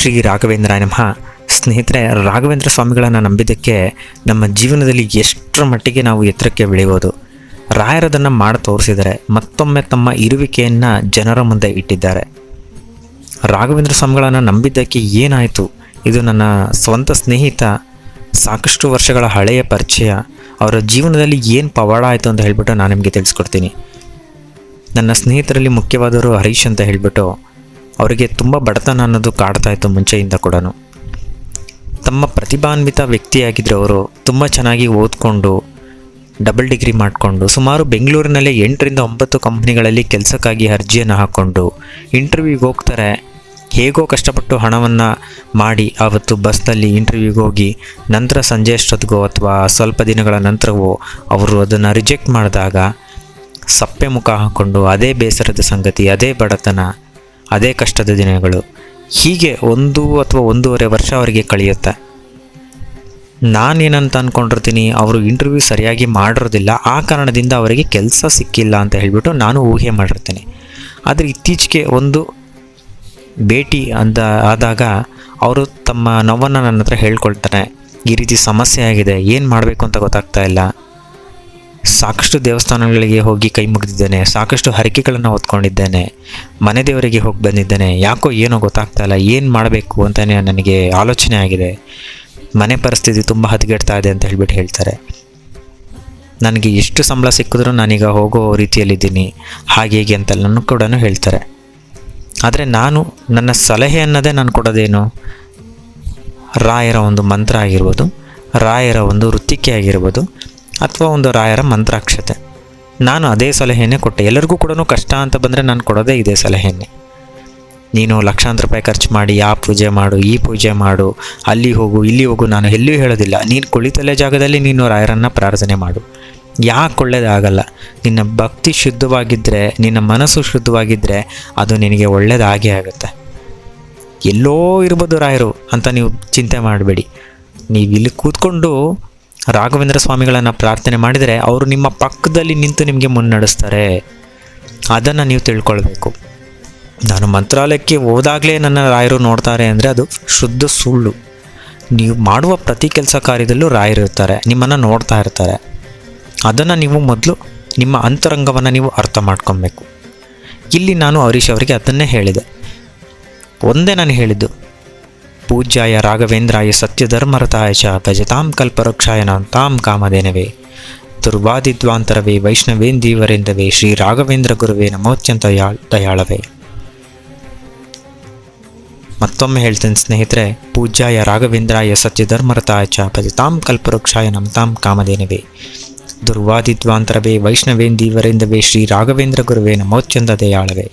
ಶ್ರೀ ರಾಘವೇಂದ್ರ ನಮಃ ಸ್ನೇಹಿತರೆ, ರಾಘವೇಂದ್ರ ಸ್ವಾಮಿಗಳನ್ನು ನಂಬಿದ್ದಕ್ಕೆ ನಮ್ಮ ಜೀವನದಲ್ಲಿ ಎಷ್ಟರ ಮಟ್ಟಿಗೆ ನಾವು ಎತ್ತರಕ್ಕೆ ಬೆಳೆಯಬಹುದು ರಾಯರದನ್ನು ಮಾಡಿ ತೋರಿಸಿದರೆ ಮತ್ತೊಮ್ಮೆ ತಮ್ಮ ಇರುವಿಕೆಯನ್ನು ಜನರ ಮುಂದೆ ಇಟ್ಟಿದ್ದಾರೆ. ರಾಘವೇಂದ್ರ ಸ್ವಾಮಿಗಳನ್ನು ನಂಬಿದ್ದಕ್ಕೆ ಏನಾಯಿತು? ಇದು ನನ್ನ ಸ್ವಂತ ಸ್ನೇಹಿತ, ಸಾಕಷ್ಟು ವರ್ಷಗಳ ಹಳೆಯ ಪರಿಚಯ, ಅವರ ಜೀವನದಲ್ಲಿ ಏನು ಪವಾಡ ಆಯಿತು ಅಂತ ಹೇಳಿಬಿಟ್ಟು ನಾನು ನಿಮಗೆ ತಿಳಿಸ್ಕೊಡ್ತೀನಿ. ನನ್ನ ಸ್ನೇಹಿತರಲ್ಲಿ ಮುಖ್ಯವಾದವರು ಹರೀಶ್ ಅಂತ ಹೇಳಿಬಿಟ್ಟು ಅವರಿಗೆ ತುಂಬ ಬಡತನ ಅನ್ನೋದು ಕಾಡ್ತಾ ಇತ್ತು ಮುಂಚೆಯಿಂದ ಕೂಡ ತಮ್ಮ ಪ್ರತಿಭಾನ್ವಿತ ವ್ಯಕ್ತಿಯಾಗಿದ್ದರು ಅವರು ತುಂಬ ಚೆನ್ನಾಗಿ ಓದ್ಕೊಂಡು ಡಬಲ್ ಡಿಗ್ರಿ ಮಾಡಿಕೊಂಡು, ಸುಮಾರು ಬೆಂಗಳೂರಿನಲ್ಲೇ ಎಂಟರಿಂದ ಒಂಬತ್ತು ಕಂಪ್ನಿಗಳಲ್ಲಿ ಕೆಲಸಕ್ಕಾಗಿ ಅರ್ಜಿಯನ್ನು ಹಾಕ್ಕೊಂಡು ಇಂಟರ್ವ್ಯೂಗೆ ಹೋಗ್ತಾರೆ. ಹೇಗೋ ಕಷ್ಟಪಟ್ಟು ಹಣವನ್ನು ಮಾಡಿ ಆವತ್ತು ಬಸ್ನಲ್ಲಿ ಇಂಟರ್ವ್ಯೂಗೆ ಹೋಗಿ, ನಂತರ ಸಂಜೆ ಅಷ್ಟೊತ್ತಿಗೋ ಅಥವಾ ಸ್ವಲ್ಪ ದಿನಗಳ ನಂತರವೋ ಅವರು ಅದನ್ನು ರಿಜೆಕ್ಟ್ ಮಾಡಿದಾಗ, ಸಪ್ಪೆ ಮುಖ ಹಾಕ್ಕೊಂಡು, ಅದೇ ಬೇಸರದ ಸಂಗತಿ, ಅದೇ ಬಡತನ ಅದೇ ಕಷ್ಟದ ದಿನಗಳು. ಹೀಗೆ ಒಂದು ಅಥವಾ ಒಂದೂವರೆ ವರ್ಷ ಅವರಿಗೆ ಕಳೆಯುತ್ತೆ. ನಾನೇನಂತ ಅಂದ್ಕೊಂಡಿರ್ತೀನಿ ಅವರು ಇಂಟರ್ವ್ಯೂ ಸರಿಯಾಗಿ ಮಾಡಿರೋದಿಲ್ಲ, ಆ ಕಾರಣದಿಂದ ಅವರಿಗೆ ಕೆಲಸ ಸಿಕ್ಕಿಲ್ಲ ಅಂತ ಹೇಳಿಬಿಟ್ಟು ನಾನು ಊಹೆ ಮಾಡಿರ್ತೀನಿ. ಆದರೆ ಇತ್ತೀಚೆಗೆ ಒಂದು ಭೇಟಿ ಅಂತ ಆದಾಗ ಅವರು ತಮ್ಮ ನೋವನ್ನು ನನ್ನ ಹತ್ರ ಹೇಳ್ಕೊಳ್ತಾರೆ. ಈ ರೀತಿ ಸಮಸ್ಯೆ ಆಗಿದೆ, ಏನು ಮಾಡಬೇಕು ಅಂತ ಗೊತ್ತಾಗ್ತಾ ಇಲ್ಲ. ಸಾಕಷ್ಟು ದೇವಸ್ಥಾನಗಳಿಗೆ ಹೋಗಿ ಕೈ ಮುಗಿದಿದ್ದೇನೆ, ಸಾಕಷ್ಟು ಹರಕೆಗಳನ್ನು ಹೊತ್ಕೊಂಡಿದ್ದೇನೆ, ಮನೆ ದೇವರಿಗೆ ಹೋಗಿ ಬಂದಿದ್ದೇನೆ, ಯಾಕೋ ಏನೋ ಗೊತ್ತಾಗ್ತಾ ಇಲ್ಲ, ಏನು ಮಾಡಬೇಕು ಅಂತಲೇ ನನಗೆ ಆಲೋಚನೆ ಆಗಿದೆ. ಮನೆ ಪರಿಸ್ಥಿತಿ ತುಂಬ ಹದಗೆಡ್ತಾ ಇದೆ ಅಂತ ಹೇಳ್ಬಿಟ್ಟು ಹೇಳ್ತಾರೆ. ನನಗೆ ಎಷ್ಟು ಸಂಬಳ ಸಿಕ್ಕಿದ್ರೂ ನಾನೀಗ ಹೋಗೋ ರೀತಿಯಲ್ಲಿದ್ದೀನಿ, ಹಾಗೆ ಹೀಗೆ ಅಂತೆಲ್ಲನೂ ಕೂಡ ಹೇಳ್ತಾರೆ. ಆದರೆ ನಾನು ನನ್ನ ಸಲಹೆ ಅನ್ನೋದೇ ನಾನು ಕೊಡೋದೇನು? ರಾಯರ ಒಂದು ಮಂತ್ರ ಆಗಿರ್ಬೋದು, ರಾಯರ ಒಂದು ವೃತ್ತಿಕೆ ಆಗಿರ್ಬೋದು ಅಥವಾ ಒಂದು ರಾಯರ ಮಂತ್ರಾಕ್ಷತೆ. ನಾನು ಅದೇ ಸಲಹೆಯನ್ನೇ ಕೊಟ್ಟೆ. ಎಲ್ಲರಿಗೂ ಕೂಡ ಕಷ್ಟ ಅಂತ ಬಂದರೆ ನಾನು ಕೊಡೋದೇ ಇದೇ ಸಲಹೆಯನ್ನೇ. ನೀನು ಲಕ್ಷಾಂತರ ರೂಪಾಯಿ ಖರ್ಚು ಮಾಡಿ, ಆ ಪೂಜೆ ಮಾಡು, ಈ ಪೂಜೆ ಮಾಡು, ಅಲ್ಲಿ ಹೋಗು, ಇಲ್ಲಿ ಹೋಗು, ನಾನು ಎಲ್ಲಿಯೂ ಹೇಳೋದಿಲ್ಲ. ನೀನು ಕುಳಿತಲೇ ಜಾಗದಲ್ಲಿ ನೀನು ರಾಯರನ್ನು ಪ್ರಾರ್ಥನೆ ಮಾಡು. ಯಾಕೆ ಒಳ್ಳೇದಾಗಲ್ಲ? ನಿನ್ನ ಭಕ್ತಿ ಶುದ್ಧವಾಗಿದ್ದರೆ ನಿನ್ನ ಮನಸ್ಸು ಶುದ್ಧವಾಗಿದ್ದರೆ ಅದು ನಿನಗೆ ಒಳ್ಳೇದಾಗೇ ಆಗುತ್ತೆ. ಎಲ್ಲೋ ಇರ್ಬೋದು ರಾಯರು ಅಂತ ನೀವು ಚಿಂತೆ ಮಾಡಬೇಡಿ. ನೀವು ಇಲ್ಲಿ ಕೂತ್ಕೊಂಡು ರಾಘವೇಂದ್ರ ಸ್ವಾಮಿಗಳನ್ನು ಪ್ರಾರ್ಥನೆ ಮಾಡಿದರೆ ಅವರು ನಿಮ್ಮ ಪಕ್ಕದಲ್ಲಿ ನಿಂತು ನಿಮಗೆ ಮುನ್ನಡೆಸ್ತಾರೆ. ಅದನ್ನು ನೀವು ತಿಳ್ಕೊಳ್ಬೇಕು. ನಾನು ಮಂತ್ರಾಲಯಕ್ಕೆ ಹೋದಾಗಲೇ ನನ್ನ ರಾಯರು ನೋಡ್ತಾರೆ ಅಂದರೆ ಅದು ಶುದ್ಧ ಸುಳ್ಳು. ನೀವು ಮಾಡುವ ಪ್ರತಿ ಕೆಲಸ ಕಾರ್ಯದಲ್ಲೂ ರಾಯರು ಇರ್ತಾರೆ, ನಿಮ್ಮನ್ನು ನೋಡ್ತಾ ಇರ್ತಾರೆ. ಅದನ್ನು ನೀವು ಮೊದಲು ನಿಮ್ಮ ಅಂತರಂಗವನ್ನು ನೀವು ಅರ್ಥ ಮಾಡ್ಕೊಬೇಕು. ಇಲ್ಲಿ ನಾನು ಹರೀಶ್ ಅವರಿಗೆ ಅದನ್ನೇ ಹೇಳಿದೆ. ಒಂದೇ ನಾನು ಹೇಳಿದ್ದು ಪೂಜ್ಯಾಯ ರಾಘವೇಂದ್ರಾಯ ಸತ್ಯಧರ್ಮರತಾಯ ಚ ಭಜತಾಂ ಕಲ್ಪವೃಕ್ಷಾಯ ತಾಂ ಕಾಮಧೇನವೇ. ದುರ್ವಾದಿದ್ವಾಂತರವೇ ವೈಷ್ಣವೇಂದೀವರೆಂದವೇ ಶ್ರೀ ರಾಘವೇಂದ್ರ ಗುರುವೇ ನಮೋತ್ಯಂತ ದಯಾಳವೇ. ಮತ್ತೊಮ್ಮೆ ಹೇಳ್ತೇನೆ ಸ್ನೇಹಿತರೆ, ಪೂಜ್ಯಾಯ ರಾಘವೇಂದ್ರಾಯ ಸತ್ಯಧರ್ಮರತಾಯ ಚ ಭಜತಾಂ ಕಲ್ಪವೃಕ್ಷಾಯ ನಮತಾಂ ಕಾಮಧೇನವೇ. ದುರ್ವಾದಿದ್ವಾಂತರವೇ ವೈಷ್ಣವೇಂದೀವರೆಂದವೇ ಶ್ರೀ ರಾಘವೇಂದ್ರ ಗುರುವೇ ನಮೋತ್ಯಂತ ದಯಾಳವೇ.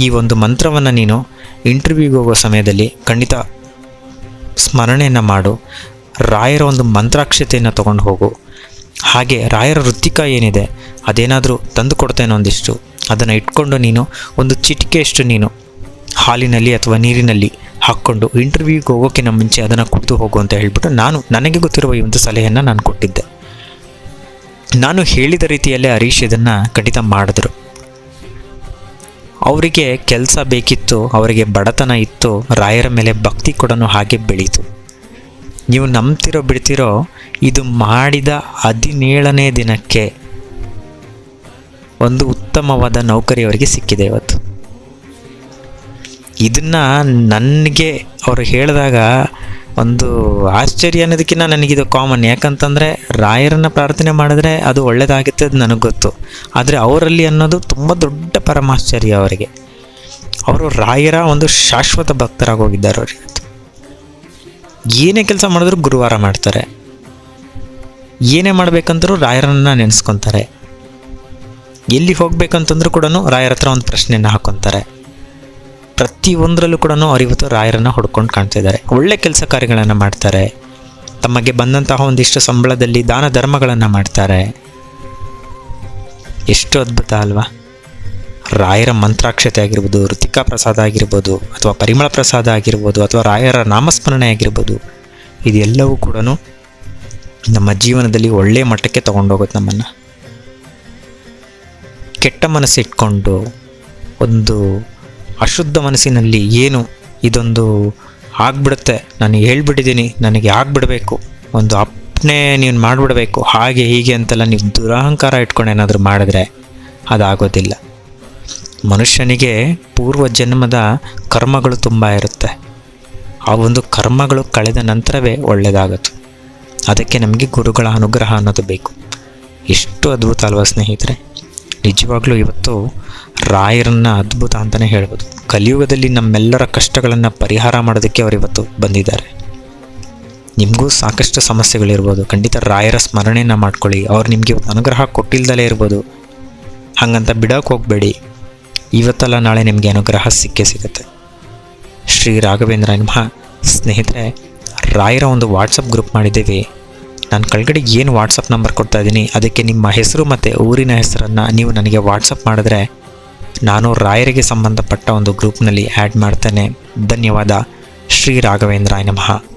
ಈ ಒಂದು ಮಂತ್ರವನ್ನು ನೀನು ಇಂಟರ್ವ್ಯೂಗೆ ಹೋಗೋ ಸಮಯದಲ್ಲಿ ಖಂಡಿತ ಸ್ಮರಣೆಯನ್ನು ಮಾಡು. ರಾಯರ ಒಂದು ಮಂತ್ರಾಕ್ಷತೆಯನ್ನು ತಗೊಂಡು ಹೋಗು. ಹಾಗೆ ರಾಯರ ವೃತ್ತಿಕ ಏನಿದೆ, ಅದೇನಾದರೂ ತಂದು ಕೊಡ್ತೇನೆ ಒಂದಿಷ್ಟು. ಅದನ್ನು ಇಟ್ಕೊಂಡು ನೀನು ಒಂದು ಚಿಟಿಕೆಯಷ್ಟು ನೀನು ಹಾಲಿನಲ್ಲಿ ಅಥವಾ ನೀರಿನಲ್ಲಿ ಹಾಕ್ಕೊಂಡು ಇಂಟರ್ವ್ಯೂಗೆ ಹೋಗೋಕ್ಕಿಂತ ಮುಂಚೆ ಅದನ್ನು ಕುಡಿದು ಹೋಗು ಅಂತ ಹೇಳಿಬಿಟ್ಟು ನಾನು, ನನಗೆ ಗೊತ್ತಿರುವ ಈ ಒಂದು ಸಲಹೆಯನ್ನು ನಾನು ಕೊಟ್ಟಿದ್ದೆ. ನಾನು ಹೇಳಿದ ರೀತಿಯಲ್ಲೇ ಹರೀಶ್ ಇದನ್ನು ಖಂಡಿತ ಮಾಡಿದ್ರು. ಅವರಿಗೆ ಕೆಲಸ ಬೇಕಿತ್ತು, ಅವರಿಗೆ ಬಡತನ ಇತ್ತು, ರಾಯರ ಮೇಲೆ ಭಕ್ತಿ ಕೂಡ ಹಾಗೆ ಬೆಳೀತು. ನೀವು ನಂಬ್ತಿರೋ ಬಿಡ್ತಿರೋ, ಇದು ಮಾಡಿದ ಹದಿನೇಳನೇ ದಿನಕ್ಕೆ ಒಂದು ಉತ್ತಮವಾದ ನೌಕರಿ ಅವರಿಗೆ ಸಿಕ್ಕಿದೆ ಇವತ್ತು. ಇದನ್ನು ನನಗೆ ಅವರು ಹೇಳಿದಾಗ ಒಂದು ಆಶ್ಚರ್ಯ ಅನ್ನೋದಕ್ಕಿಂತ ನನಗಿದು ಕಾಮನ್ ಯಾಕಂತಂದರೆ ರಾಯರನ್ನು ಪ್ರಾರ್ಥನೆ ಮಾಡಿದ್ರೆ ಅದು ಒಳ್ಳೆಯದಾಗುತ್ತೆ ಅದು ನನಗೆ ಗೊತ್ತು. ಆದರೆ ಅವರಲ್ಲಿ ಅನ್ನೋದು ತುಂಬ ದೊಡ್ಡ ಪರಮಾಶ್ಚರ್ಯ ಅವರಿಗೆ. ಅವರು ರಾಯರ ಒಂದು ಶಾಶ್ವತ ಭಕ್ತರಾಗಿ ಹೋಗಿದ್ದಾರೆ ಅವರಿಗೆ ಏನೇ ಕೆಲಸ ಮಾಡಿದ್ರು ಗುರುವಾರ ಮಾಡ್ತಾರೆ. ಏನೇ ಮಾಡಬೇಕಂದ್ರೂ ರಾಯರನ್ನ ನೆನೆಸ್ಕೊತಾರೆ. ಎಲ್ಲಿ ಹೋಗ್ಬೇಕಂತಂದ್ರೂ ಕೂಡ ರಾಯರ ಹತ್ರ ಒಂದು ಪ್ರಶ್ನೆಯನ್ನು ಹಾಕೊತಾರೆ. ಪ್ರತಿಯೊಂದರಲ್ಲೂ ಕೂಡ ಅವರಿವತ್ತು ರಾಯರನ್ನು ಹೊಡ್ಕೊಂಡು ಕಾಣ್ತಿದ್ದಾರೆ ಒಳ್ಳೆ ಕೆಲಸ ಕಾರ್ಯಗಳನ್ನು ಮಾಡ್ತಾರೆ. ತಮಗೆ ಬಂದಂತಹ ಒಂದಿಷ್ಟು ಸಂಬಳದಲ್ಲಿ ದಾನ ಧರ್ಮಗಳನ್ನು ಮಾಡ್ತಾರೆ. ಎಷ್ಟು ಅದ್ಭುತ ಅಲ್ವಾ? ರಾಯರ ಮಂತ್ರಾಕ್ಷತೆ ಆಗಿರ್ಬೋದು, ಋತಿಕಾ ಪ್ರಸಾದ ಆಗಿರ್ಬೋದು, ಅಥವಾ ಪರಿಮಳ ಪ್ರಸಾದ ಆಗಿರ್ಬೋದು, ಅಥವಾ ರಾಯರ ನಾಮಸ್ಮರಣೆ ಆಗಿರ್ಬೋದು, ಇದೆಲ್ಲವೂ ಕೂಡ ನಮ್ಮ ಜೀವನದಲ್ಲಿ ಒಳ್ಳೆಯ ಮಟ್ಟಕ್ಕೆ ತೊಗೊಂಡೋಗುತ್ತೆ ನಮ್ಮನ್ನು. ಕೆಟ್ಟ ಮನಸ್ಸಿಟ್ಕೊಂಡು ಒಂದು ಅಶುದ್ಧ ಮನಸ್ಸಿನಲ್ಲಿ ಏನು ಇದೊಂದು ಆಗ್ಬಿಡುತ್ತೆ? ನಾನು ಹೇಳ್ಬಿಟ್ಟಿದ್ದೀನಿ, ನನಗೆ ಆಗ್ಬಿಡಬೇಕು. ಒಂದು ಅಪ್ಪನೆ ನೀನು ಮಾಡಿಬಿಡಬೇಕು. ಹಾಗೆ ಹೀಗೆ ಅಂತೆಲ್ಲ ನೀವು ದುರಹಂಕಾರ ಇಟ್ಕೊಂಡು ಏನಾದರೂ ಮಾಡಿದ್ರೆ ಅದಾಗೋದಿಲ್ಲ. ಮನುಷ್ಯನಿಗೆ ಪೂರ್ವ ಜನ್ಮದ ಕರ್ಮಗಳು ತುಂಬ ಇರುತ್ತೆ. ಆ ಒಂದು ಕರ್ಮಗಳು ಕಳೆದ ನಂತರವೇ ಒಳ್ಳೆಯದಾಗುತ್ತೆ. ಅದಕ್ಕೆ ನಮಗೆ ಗುರುಗಳ ಅನುಗ್ರಹ ಅನ್ನೋದು ಬೇಕು. ಎಷ್ಟು ಅದ್ಭುತ ಅಲ್ವಾ ಸ್ನೇಹಿತರೆ? ನಿಜವಾಗ್ಲೂ ಇವತ್ತು ರಾಯರನ್ನ ಅದ್ಭುತ ಅಂತಲೇ ಹೇಳ್ಬೋದು. ಕಲಿಯುಗದಲ್ಲಿ ನಮ್ಮೆಲ್ಲರ ಕಷ್ಟಗಳನ್ನು ಪರಿಹಾರ ಮಾಡೋದಕ್ಕೆ ಅವರು ಇವತ್ತು ಬಂದಿದ್ದಾರೆ. ನಿಮಗೂ ಸಾಕಷ್ಟು ಸಮಸ್ಯೆಗಳಿರ್ಬೋದು. ಖಂಡಿತ ರಾಯರ ಸ್ಮರಣೆಯನ್ನು ಮಾಡ್ಕೊಳ್ಳಿ. ಅವ್ರು ನಿಮಗೆ ಅನುಗ್ರಹ ಕೊಟ್ಟಿಲ್ದಲೇ ಇರ್ಬೋದು. ಹಾಗಂತ ಬಿಡೋಕೆ ಹೋಗಬೇಡಿ. ಇವತ್ತಲ್ಲ ನಾಳೆ ನಿಮಗೆ ಅನುಗ್ರಹ ಸಿಕ್ಕೇ ಸಿಗುತ್ತೆ. ಶ್ರೀ ರಾಘವೇಂದ್ರ ನಿಮ್ಮ ಸ್ನೇಹಿತರೆ, ರಾಯರ ಒಂದು ವಾಟ್ಸಪ್ ಗ್ರೂಪ್ ಮಾಡಿದ್ದೀವಿ. ನಾನು ಕೆಳಗಡೆ ಏನು ವಾಟ್ಸಪ್ ನಂಬರ್ ಕೊಡ್ತಾ ಇದ್ದೀನಿ, ಅದಕ್ಕೆ ನಿಮ್ಮ ಹೆಸರು ಮತ್ತು ಊರಿನ ಹೆಸರನ್ನು ನೀವು ನನಗೆ ವಾಟ್ಸಪ್ ಮಾಡಿದ್ರೆ ನಾನು ರಾಯರಿಗೆ ಸಂಬಂಧಪಟ್ಟ ಒಂದು ಗ್ರೂಪ್ನಲ್ಲಿ ಆ್ಯಡ್ ಮಾಡ್ತೇನೆ. ಧನ್ಯವಾದ. ಶ್ರೀ ರಾಘವೇಂದ್ರ ನಮಃ.